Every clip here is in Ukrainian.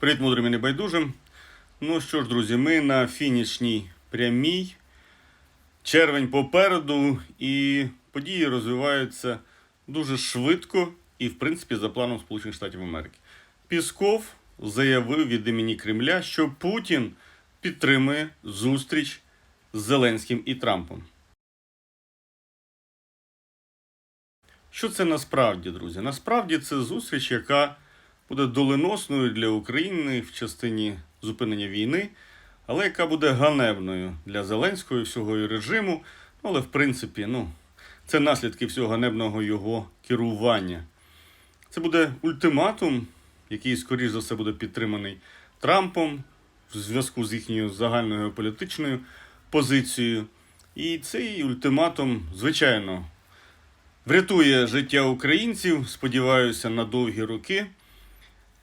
Привіт, мудрим і небайдужим. Ну що ж, друзі, ми на фінішній прямій. Червень попереду, і події розвиваються дуже швидко і, в принципі, за планом Сполучених Штатів Америки. Пісков заявив від імені Кремля, що Путін підтримує зустріч з Зеленським і Трампом. Що це насправді, друзі? Насправді це зустріч, яка буде доленосною для України в частині зупинення війни, але яка буде ганебною для Зеленського і всього і режиму. Ну, але в принципі, ну, це наслідки всього ганебного його керування. Це буде ультиматум, який, скоріш за все, буде підтриманий Трампом в зв'язку з їхньою загальною політичною позицією. І цей ультиматум, звичайно, врятує життя українців, сподіваюся, на довгі роки,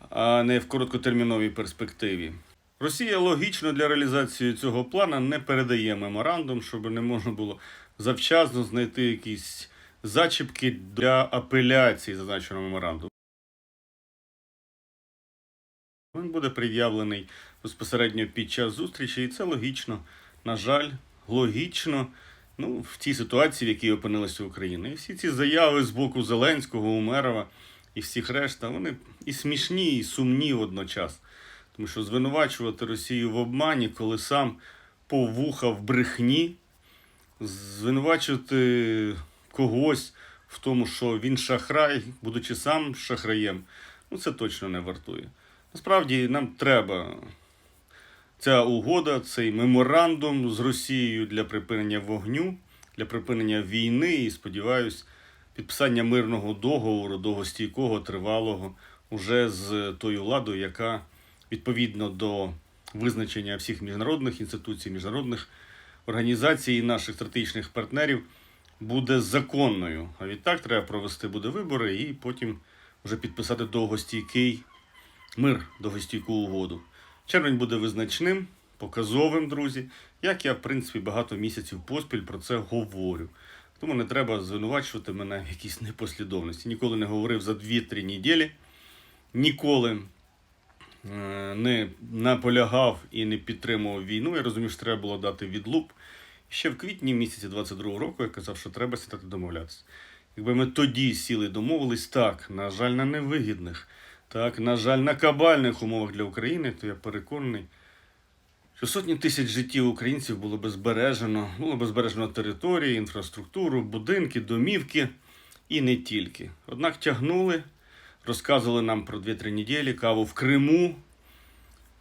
а не в короткотерміновій перспективі. Росія логічно для реалізації цього плану не передає меморандум, щоб не можна було завчасно знайти якісь зачіпки для апеляції зазначеного меморандуму. Він буде пред'явлений безпосередньо під час зустрічі, і це логічно. На жаль, логічно. Ну, в тій ситуації, в якій опинилася Україна. І всі ці заяви з боку Зеленського, Умерова і всіх решта, вони і смішні, і сумні водночас. Тому що звинувачувати Росію в обмані, коли сам повуха в брехні, звинувачувати когось в тому, що він шахрай, будучи сам шахраєм, ну це точно не вартує. Насправді нам треба ця угода, цей меморандум з Росією для припинення вогню, для припинення війни і, сподіваюсь, підписання мирного договору, довгостійкого, тривалого, уже з тою владою, яка відповідно до визначення всіх міжнародних інституцій, міжнародних організацій і наших стратегічних партнерів буде законною. А відтак треба провести буде вибори і потім вже підписати довгостійкий мир, довгостійку угоду. Червень буде визначним, показовим, друзі, як я, в принципі, багато місяців поспіль про це говорю. Тому не треба звинувачувати мене в якійсь непослідовності. Ніколи не говорив за 2-3 неділі, ніколи е, не наполягав і не підтримував війну. Я розумію, що треба було дати відлуп. Ще в квітні місяці 22-го року я казав, що треба сідати домовлятися. Якби ми тоді сіли домовились, так, на жаль, на невигідних, так, на жаль, на кабальних умовах для України, то я переконаний, що сотні тисяч життів українців було би збережено, було би збережено території, інфраструктуру, будинки, домівки і не тільки. Однак тягнули, розказували нам про 2-3 неділі, каву в Криму,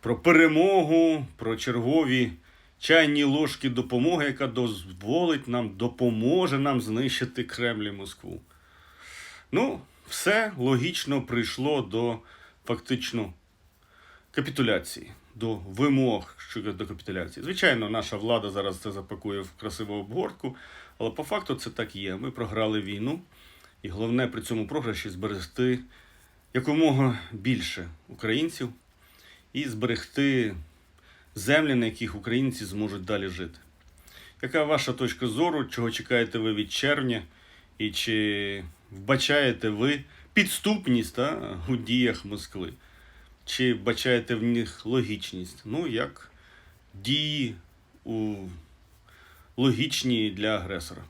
про перемогу, про чергові чайні ложки допомоги, яка дозволить нам, допоможе нам знищити Кремль і Москву. Ну, все логічно прийшло до фактично капітуляції, до вимог щодо капітуляції. Звичайно, наша влада зараз це запакує в красиву обгортку, але по факту це так є. Ми програли війну, і головне при цьому програші зберегти якомога більше українців і зберегти землі, на яких українці зможуть далі жити. Яка ваша точка зору, чого чекаєте ви від червня, і чи вбачаєте ви підступність та, у діях Москви? Чи бачаєте в них логічність? Ну, як дії у логічні для агресора?